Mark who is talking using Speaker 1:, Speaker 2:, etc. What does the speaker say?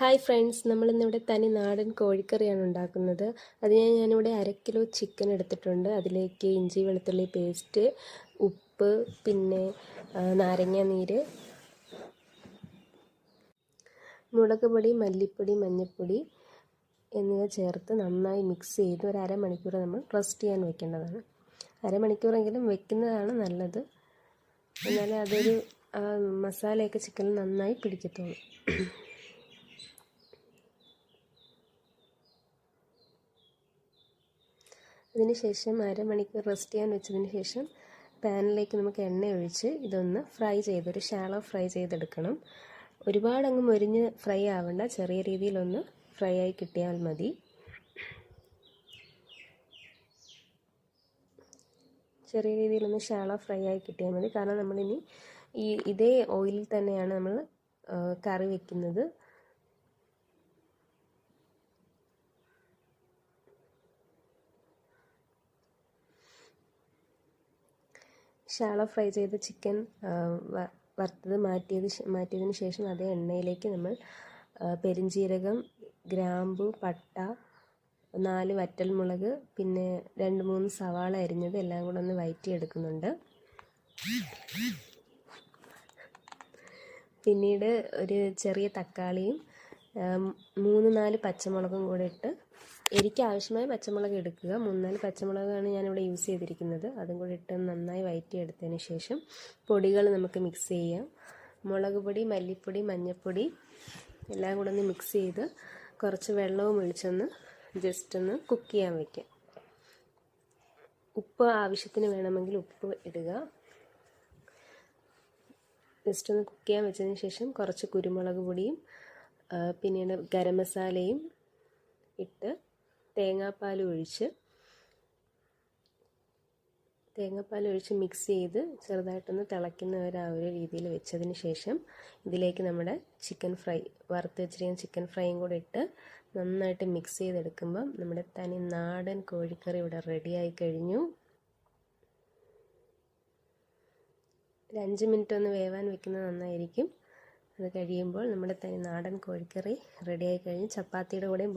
Speaker 1: Hi friends നമ്മളിന്നിവിടെ തനി നാടൻ കോഴിക്കറിയാണ് ഉണ്ടാക്കുന്നത്. അതിന് ഞാനിവിടെ അര കിലോ ചിക്കൻ എടുത്തിട്ടുണ്ട്. അതിലേക്ക് ഇഞ്ചി വെളുത്തുള്ളി പേസ്റ്റ് ഉപ്പ് പിന്നെ നാരങ്ങ നീര് മുളക് പൊടി മല്ലിപ്പൊടി മഞ്ഞൾപ്പൊടി എന്നിവ ചേർത്ത് നന്നായി മിക്സ് ചെയ്ത് ഒരു അരമണിക്കൂർ നമ്മൾ റെസ്റ്റ് ചെയ്യാൻ വെക്കേണ്ടതാണ്. അരമണിക്കൂറെങ്കിലും വെക്കുന്നതാണ് നല്ലത്. എന്നാലേ അതൊരു മസാലയൊക്കെ ചിക്കനിൽ നന്നായി പിടിക്കത്തുള്ളൂ. അതിന് ശേഷം അരമണിക്കൂർ റെസ്റ്റ് ചെയ്യാൻ വെച്ചതിന് ശേഷം പാനിലേക്ക് നമുക്ക് എണ്ണ ഒഴിച്ച് ഇതൊന്ന് ഫ്രൈ ചെയ്ത് ഒരു ഷാളോ ഫ്രൈ ചെയ്തെടുക്കണം. ഒരുപാട് അങ്ങ് മൊരിഞ്ഞ് ഫ്രൈ ആവണ്ട ചെറിയ രീതിയിലൊന്ന് ഫ്രൈ ആയി കിട്ടിയാൽ മതി. ചെറിയ രീതിയിലൊന്ന് ഷാളോ ഫ്രൈ ആയി കിട്ടിയാൽ മതി. കാരണം നമ്മളിനി ഈ ഇതേ ഓയിലിൽ തന്നെയാണ് നമ്മൾ കറി വെക്കുന്നത്. ഷാളോ ഫ്രൈ ചെയ്ത ചിക്കൻ വറുത്തത് മാറ്റിയത് മാറ്റിയതിന് ശേഷം അതേ എണ്ണയിലേക്ക് നമ്മൾ പെരിഞ്ജീരകം ഗ്രാമ്പു പട്ട നാല് വറ്റൽമുളക് പിന്നെ രണ്ട് മൂന്ന് സവാള അരിഞ്ഞത് എല്ലാം കൂടെ ഒന്ന് വയറ്റിയെടുക്കുന്നുണ്ട്. പിന്നീട് ഒരു ചെറിയ തക്കാളിയും മൂന്ന് നാല് പച്ചമുളകും കൂടെ ഇട്ട് എരിക്ക് ആവശ്യമായ പച്ചമുളക് എടുക്കുക. മൂന്നാൽ നാല് പച്ചമുളകാണ് ഞാനിവിടെ യൂസ് ചെയ്തിരിക്കുന്നത്. അതും കൂടി ഇട്ട് നന്നായി വയറ്റിയെടുത്തതിന് ശേഷം പൊടികൾ നമുക്ക് മിക്സ് ചെയ്യാം. മുളക് പൊടി മല്ലിപ്പൊടി മഞ്ഞൾപ്പൊടി എല്ലാം കൂടെ ഒന്ന് മിക്സ് ചെയ്ത് കുറച്ച് വെള്ളവും ഒഴിച്ചൊന്ന് ജസ്റ്റ് ഒന്ന് കുക്ക് ചെയ്യാൻ വയ്ക്കാം ഉപ്പ് ആവശ്യത്തിന് വേണമെങ്കിൽ ഉപ്പ് ഇടുക. ജസ്റ്റ് ഒന്ന് കുക്ക് ചെയ്യാൻ വെച്ചതിന് ശേഷം കുറച്ച് കുരുമുളക് പൊടിയും പിന്നീട് ഗരം മസാലയും ഇട്ട് തേങ്ങാപ്പാൽ ഒഴിച്ച് തേങ്ങാപ്പാൽ ഒഴിച്ച് മിക്സ് ചെയ്ത് ചെറുതായിട്ടൊന്ന് തിളയ്ക്കുന്ന ഒരു ആ ഒരു രീതിയിൽ വെച്ചതിന് ശേഷം ഇതിലേക്ക് നമ്മുടെ ചിക്കൻ ഫ്രൈ വറുത്ത് വെച്ചിരിക്കുന്ന ചിക്കൻ ഫ്രൈയും കൂടെ ഇട്ട് നന്നായിട്ട് മിക്സ് ചെയ്തെടുക്കുമ്പം നമ്മുടെ തനി നാടൻ കോഴിക്കറി ഇവിടെ റെഡിയായി കഴിഞ്ഞു. ഒരു അഞ്ച് മിനിറ്റ് ഒന്ന് വേവാൻ വെക്കുന്നത് നന്നായിരിക്കും. അത് കഴിയുമ്പോൾ നമ്മുടെ തനി നാടൻ കോഴിക്കറി റെഡിയായി കഴിഞ്ഞ്. ചപ്പാത്തിയുടെ കൂടെയും